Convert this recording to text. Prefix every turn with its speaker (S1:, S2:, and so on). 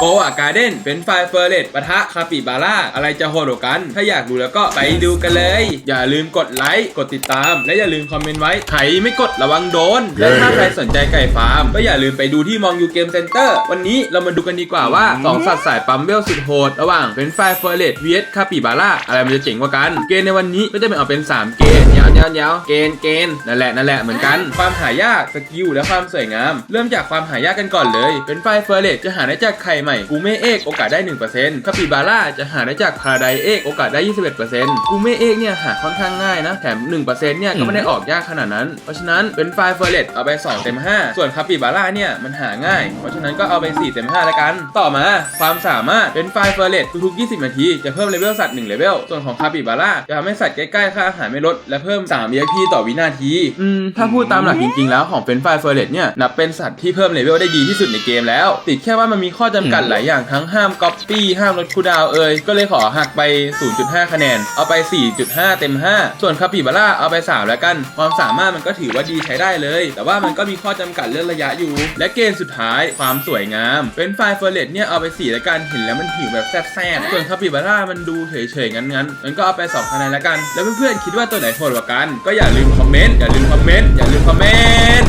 S1: โกอาการ์เด้นเป็นไฟเฟอร์เรตปะทะคาปิบาร่าอะไรจะโหดกว่ากัน ถ้าอยากดูแล้วก็ไปดูกันเลย อย่าลืมกดไลค์ กดติดตาม และอย่าลืมคอมเมนต์ไว้ ใครไม่กดระวังโดน และถ้าใครสนใจไก่ฟาร์ม ก็อย่าลืมไปดูที่มองยูเกมเซ็นเตอร์ วันนี้เรามาดูกันดีกว่าว่าสองสัตว์สายปั๊มเวลสุดโหด ระหว่างเป็นไฟเฟอร์เรตวีเอสคาปิบาร่าอะไรมันจะเจ๋งกว่ากัน เกณฑ์ในวันนี้ก็จะเป็นออกเป็น 3 เกณฑ์ยาวยาวยาวเกณฑ์เกณฑ์นั่นแหละนั่นแหละเหมือนกัน ความหายากสกิลและความสวยงาม เริ่มจากความหายากกันก่อนเลย เป็นไฟเฟอร์เรตจะหาได้จากไข่ใหม่กูเม่เอกโอกาสได้ 1%คาปิบาร่าจะหาได้จากพาราไดเอกโอกาสได้ 21%กูเม่เอกเนี่ยหาค่อนข้างง่ายนะ แถม 1%เนี่ยก็ไม่ได้ออกยากขนาดนั้น เพราะฉะนั้นเป็นไฟเฟอร์เรตเอาไป 2 เต็ม 5 ส่วนคาปิบาร่าเนี่ยมันหาง่าย เพราะฉะนั้นก็เอาไป 4 เต็ม 5 แล้วกัน ต่อมาความสามารถเป็นไฟเฟอร์เรตทุกๆ 20 นาที จะเพิ่มเลเวลสัตว์1เลเวล ส่วนของคาปิบาร่าจะทำให้สัตว์ใกล้ๆค่าอาหารไม่ลดและเพิ่ม3 EXP ต่อวินาที อืมถ้าพูดตามหลักจริงๆ แล้วของเป็นไฟเฟอร์เรตเนี่ยนับเป็นสัตว์ที่เพิ่มเลเวลได้ดีที่สุดในเกมแล้ว ติดแค่ว่ามันมีข้อจำกัดหลายอย่างทั้งห้ามก๊อปปี้ห้ามลดคูดาวเอ่ยก็เลยขอหักไป 0.5 คะแนน เอาไป 4.5 เต็ม 5 ส่วนคาปิบาร่าเอาไป 3 แล้วกัน ความสามารถมันก็ถือว่าดีใช้ได้เลย แต่ว่ามันก็มีข้อจำกัดเรื่องระยะอยู่ และเกณฑ์สุดท้ายความสวยงามเป็นไฟเฟอร์เรตเนี่ยเอาไป 4 แล้วกันเห็นแล้วมันหิวแบบแซ่บๆส่วนคาปิบาร่ามันดูเฉยๆงั้นๆงั้นก็เอาไป 2 คะแนนแล้วกัน แล้วเพื่อนๆคิดว่าตัวไหนโหดกว่ากัน ก็อย่าลืมคอมเมนต์อย่าลืมคอมเมนต์อย่าลืมคอมเมนต์